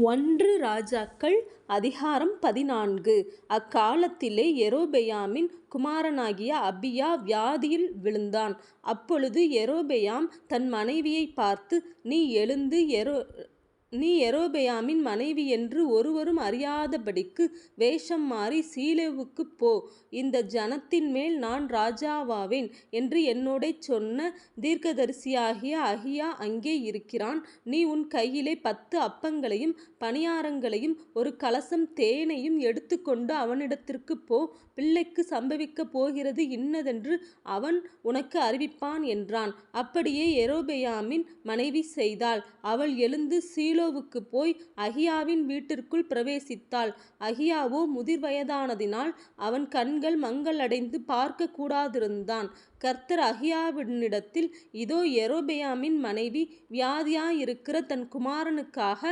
ஒன்று ராஜாக்கள் அதிகாரம் பதினான்கு அக்காலத்திலே யெரொபெயாமின் குமாரனாகிய அபியா வியாதியில் விழுந்தான். அப்பொழுது யெரொபெயாம் தன் மனைவியைப் பார்த்து நீ எழுந்து நீ ஏரோபெயாமின் மனைவி என்று ஒருவரும் அறியாதபடிக்கு வேஷம் மாறி சீலேவுக்குப் போ இந்த ஜனத்தின் மேல் நான் ராஜாவாவேன் என்று என்னோடே சொன்ன தீர்க்கதரிசியாகிய அகியா அங்கே இருக்கிறான். நீ உன் கையிலே பத்து அப்பங்களையும் பணியாரங்களையும் ஒரு கலசம் தேனையும் எடுத்துக்கொண்டு அவனிடத்திற்குப் போ பிள்ளைக்கு சம்பவிக்கப் போகிறது இன்னதென்று அவன் உனக்கு அறிவிப்பான் என்றான். அப்படியே யெரொபெயாமின் மனைவி செய்தாள். அவள் எழுந்து ஷீலோவுக்கு போய் அகியாவின் வீட்டிற்குள் பிரவேசித்தாள். அகியாவோ முதிர்வயதானதினால் அவன் கண்கள் மங்களடைந்து பார்க்க கூடாதிருந்தான். கர்த்தர் அகியாவினிடத்தில் இதோ யெரொபெயாமின் மனைவி வியாதியாயிருக்கிற தன் குமாரனுக்காக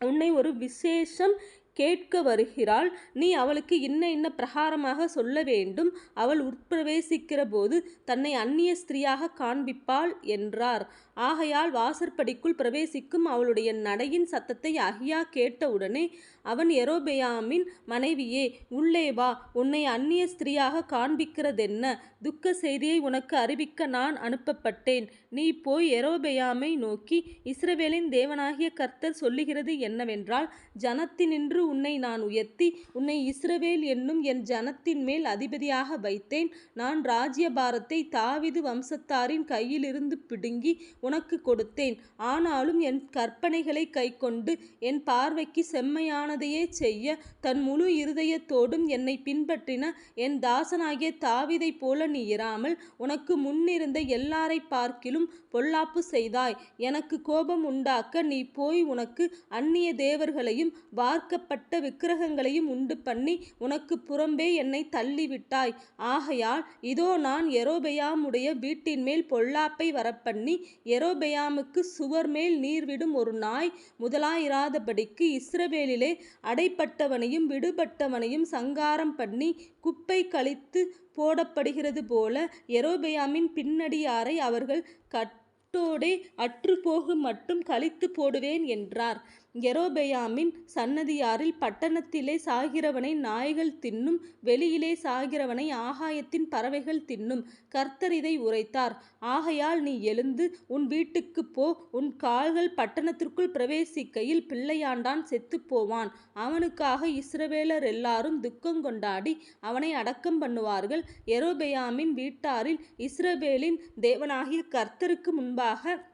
உன்னை ஒரு விசேஷம் கேட்க வருகிறாள். நீ அவளுக்கு இன்ன இன்ன பிரகாரமாக சொல்ல வேண்டும் அவள் உட்பிரவேசிக்கிறபோது தன்னை அந்நிய ஸ்திரீயாக காண்பிப்பாள் என்றார். ஆகையால் வாசற்படிக்குள் பிரவேசிக்கும் அவளுடைய நடையின் சத்தத்தை அகியா கேட்டவுடனே அவன் யெரொபெயாமின் மனைவியே உள்ளே வா உன்னை அந்நிய ஸ்திரீயாக காண்பிக்கிறதென்ன? துக்க செய்தியை உனக்கு அறிவிக்க நான் அனுப்பப்பட்டேன். நீ போய் எரோபெயாமை நோக்கி இஸ்ரவேலின் தேவனாகிய கர்த்தர் சொல்லுகிறது என்னவென்றால் ஜனத்தினின்று உன்னை நான் உயர்த்தி உன்னை இஸ்ரவேல் என்னும் என் ஜனத்தின் மேல் அதிபதியாக வைத்தேன். நான் ராஜ்யபாரத்தை தாவிது வம்சத்தாரின் கையிலிருந்து பிடுங்கி உனக்கு கொடுத்தேன். ஆனாலும் என் கற்பனைகளை கைக்கொண்டு என் பார்வைக்கு செம்மையானதையே செய்ய தன் முழு இருதயத்தோடும் என்னை பின்பற்றின என் தாசனாகிய தாவீதைப்போல நீ இராமல் உனக்கு முன்னிருந்த எல்லாரைப்பார்க்கிலும் பொல்லாப்பு செய்தாய். எனக்கு கோபம் உண்டாக்க நீ போய் உனக்கு அந்நிய தேவர்களையும் வார்க்கப்பட்ட விக்கிரகங்களையும் உண்டு பண்ணி உனக்கு புறம்பே என்னை தள்ளிவிட்டாய். ஆகையால் இதோ நான் எரோபெயாமுடைய வீட்டின் மேல் பொல்லாப்பை வரப்பண்ணி யெரொபெயாமுக்குச் சுவர்மேல் நீர்விடும் ஒரு நாய் முதலாயிராதபடிக்கு இஸ்ரவேலிலே அடைபட்டவனையும் விடுபட்டவனையும் சங்காரம் பண்ணி குப்பை கழித்து போடப்படுகிறது போல எரோபெயாமின் பின்னடியாரை அவர்கள் கட்டோடே அற்றுப்போகுமட்டும் கழித்துப் போடுவேன் என்றார். யெரொபெயாமின் சன்னதியாரில் பட்டணத்திலே சாகிறவனை நாய்கள் தின்னும் வெளியிலே சாகிறவனை ஆகாயத்தின் பறவைகள் தின்னும். கர்த்தர் இதை உரைத்தார். ஆகையால் நீ எழுந்து உன் வீட்டுக்குப் போ உன் கால்கள் பட்டணத்திற்குள் பிரவேசிக்கையில் பிள்ளையாண்டான் செத்துப்போவான். அவனுக்காக இஸ்ரவேலர் எல்லாரும் துக்கம் துக்கங்கொண்டாடி அவனை அடக்கம் பண்ணுவார்கள். எரோபெயாமின் வீட்டாரில் இஸ்ரவேலின் தேவனாகிய கர்த்தருக்கு முன்பாக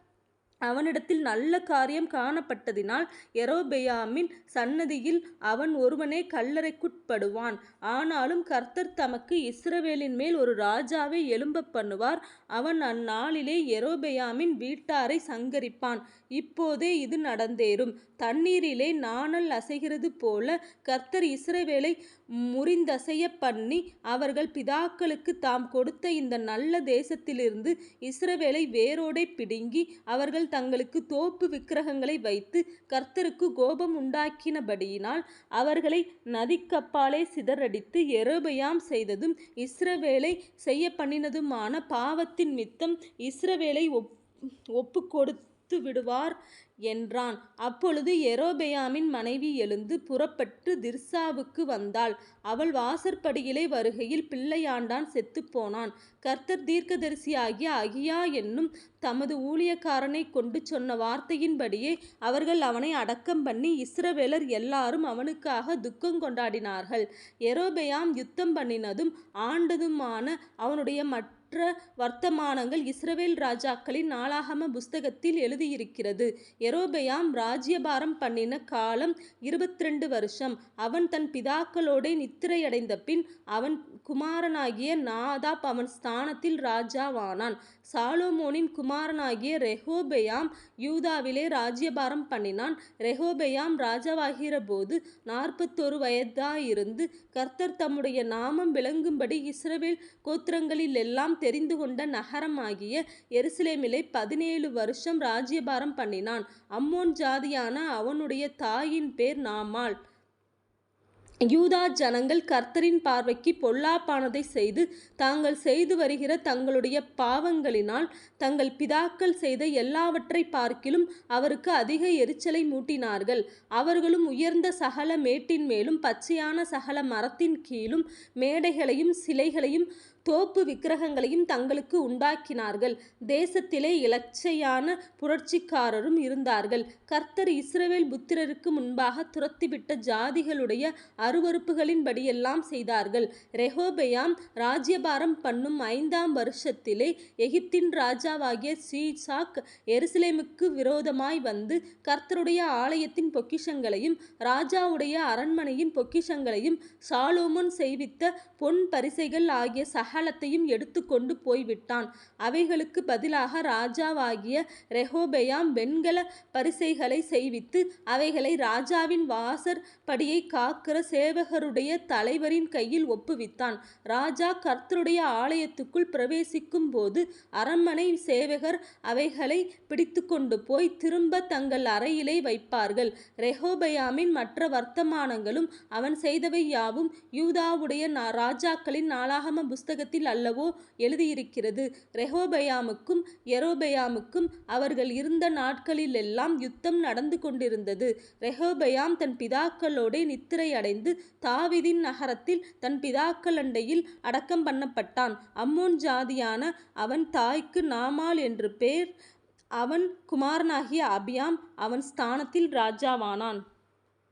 அவனிடத்தில் நல்ல காரியம் காணப்பட்டதினால் யெரொபெயாமின் சன்னதியில் அவன் ஒருவனே கல்லறைக்குட்படுவான். ஆனாலும் கர்த்தர் தமக்கு இஸ்ரவேலின் மேல் ஒரு ராஜாவை எழும்பப்பண்ணுவார். அவன் அந்நாளிலே யெரொபெயாமின் வீட்டாரை சங்கரிப்பான். இப்போதே இது நடந்தேறும். தண்ணீரிலே நாணல் அசைகிறது போல கர்த்தர் இஸ்ரவேலை முறிந்தசையப்பண்ணி அவர்கள் பிதாக்களுக்கு தாம் கொடுத்த இந்த நல்ல தேசத்திலிருந்து இஸ்ரவேலை வேரோடை பிடுங்கி அவர்கள் தங்களுக்கு தோப்பு விக்கிரகங்களை வைத்து கர்த்தருக்கு கோபம் உண்டாக்கினபடியினால் அவர்களை நதிக்கப்பாலே சிதறடித்து எரோபயாம் செய்ததும் இஸ்ரவேலை செய்ய பண்ணினதுமான பாவத்தின் மித்தம் இஸ்ரவேலை ஒப்புக்கொடுத்துவிடுவார் என்றான். அப்பொழுது எரோபெயாமின் மனைவி எழுந்து புறப்பட்டு திர்சாவுக்கு வந்தாள். அவள் வாசற்படியிலே வருகையில் பிள்ளையாண்டான் செத்துப்போனான். கர்த்தர் தீர்க்கதரிசியாகிய அகியா என்னும் தமது ஊழியக்காரனைக் கொண்டு சொன்ன வார்த்தையின்படியே அவர்கள் அவனை அடக்கம் பண்ணி இஸ்ரவேலர் எல்லாரும் அவனுக்காக துக்கம் கொண்டாடினார்கள் எரோபெயாம் யுத்தம் பண்ணினதும் ஆண்டதுமான அவனுடைய மற்ற மற்ற வர்த்தமானங்கள் இஸ்ரவேல் ராஜாக்களின் நாளாகம புஸ்தகத்தில் எழுதியிருக்கிறது. எரோபெயாம் ராஜ்யபாரம் பண்ணின காலம் இருபத்திரண்டு வருஷம். அவன் தன் பிதாக்களோடு நித்திரையடைந்த பின் அவன் குமாரனாகிய நாதாப் அவன் ஸ்தானத்தில் ராஜாவானான். சாலோமோனின் குமாரனாகிய ரெஹோபெயாம் யூதாவிலே ராஜ்யபாரம் பண்ணினான். ரெகொபெயாம் ராஜாவாகிறபோது நாற்பத்தொரு வயதாயிருந்து கர்த்தர் தம்முடைய நாமம் விளங்கும்படி இஸ்ரவேல் கோத்திரங்களிலெல்லாம் தெரிந்துகொண்ட நகரமாகிய எருசலேமிலே பதினேழு வருஷம் ராஜ்யபாரம் பண்ணினான். அம்மோன் ஜாதியான அவனுடைய தாயின் பேர் நாமாள். யூதா ஜனங்கள் கர்த்தரின் பார்வைக்கு பொல்லாப்பானதை செய்து தாங்கள் செய்து வருகிற தங்களுடைய பாவங்களினால் தங்கள் பிதாக்கள் செய்த எல்லாவற்றை பார்க்கிலும் அவருக்கு அதிக எரிச்சலை மூட்டினார்கள். அவர்களும் உயர்ந்த சகல மேட்டின் மேலும் பச்சையான சகல மரத்தின் கீழும் மேடைகளையும் சிலைகளையும் தோப்பு விக்கிரகங்களையும் தங்களுக்கு உண்டாக்கினார்கள். தேசத்திலே இலச்சையான புரட்சிக்காரரும் இருந்தார்கள். கர்த்தர் இஸ்ரவேல் புத்திரருக்கு முன்பாக துரத்திவிட்ட ஜாதிகளுடைய அருவறுப்புகளின்படியெல்லாம் செய்தார்கள். ரெஹோபெயாம் ராஜ்யபாரம் பண்ணும் ஐந்தாம் வருஷத்திலே எகிப்தின் ராஜாவாகிய சீசாக் எருசலேமுக்கு விரோதமாய் வந்து கர்த்தருடைய ஆலயத்தின் பொக்கிஷங்களையும் ராஜாவுடைய அரண்மனையின் பொக்கிஷங்களையும் சாலோமோன் செய்வித்த பொன் பரிசைகள் ஆகிய சகலத்தையும் எடுத்துக்கொண்டு போய்விட்டான். அவைகளுக்கு பதிலாக ராஜாவாகிய ரெஹோபெயாம் வெண்கல பரிசைகளை செய்வித்து அவைகளை ராஜாவின் வாசற்படியை காக்கிற சேவகருடைய தலைவரின் கையில் ஒப்புவித்தான். ராஜா கர்த்தருடைய ஆலயத்துக்குள் பிரவேசிக்கும் போது அரண்மனை சேவகர் அவைகளை பிடித்துக்கொண்டு போய் திரும்ப தங்கள் அறையிலே வைப்பார்கள். ரெஹோபயாமின் மற்ற வர்த்தமானங்களும் அவன் செய்தவை யாவும் யூதாவுடைய நா- ராஜாக்களின் நாளாகம புஸ்தகத்தில் அல்லவோ எழுதியிருக்கிறது. ரெஹோபயாமுக்கும் எரோபயாமுக்கும் அவர்கள் இருந்த நாட்களிலெல்லாம் யுத்தம் நடந்து கொண்டிருந்தது. ரெஹோபயாம் தன் பிதாக்களோடே நித்திரை அடைந்து தாவிதின் நகரத்தில் தன் பிதாக்கள் அண்டையில் அடக்கம் பண்ணப்பட்டான். அம்மோன் ஜாதியான அவன் தாய்க்கு நாமால் என்று பேர் அவன் குமாரனாகிய அபியாம் அவன் ஸ்தானத்தில் ராஜாவானான்.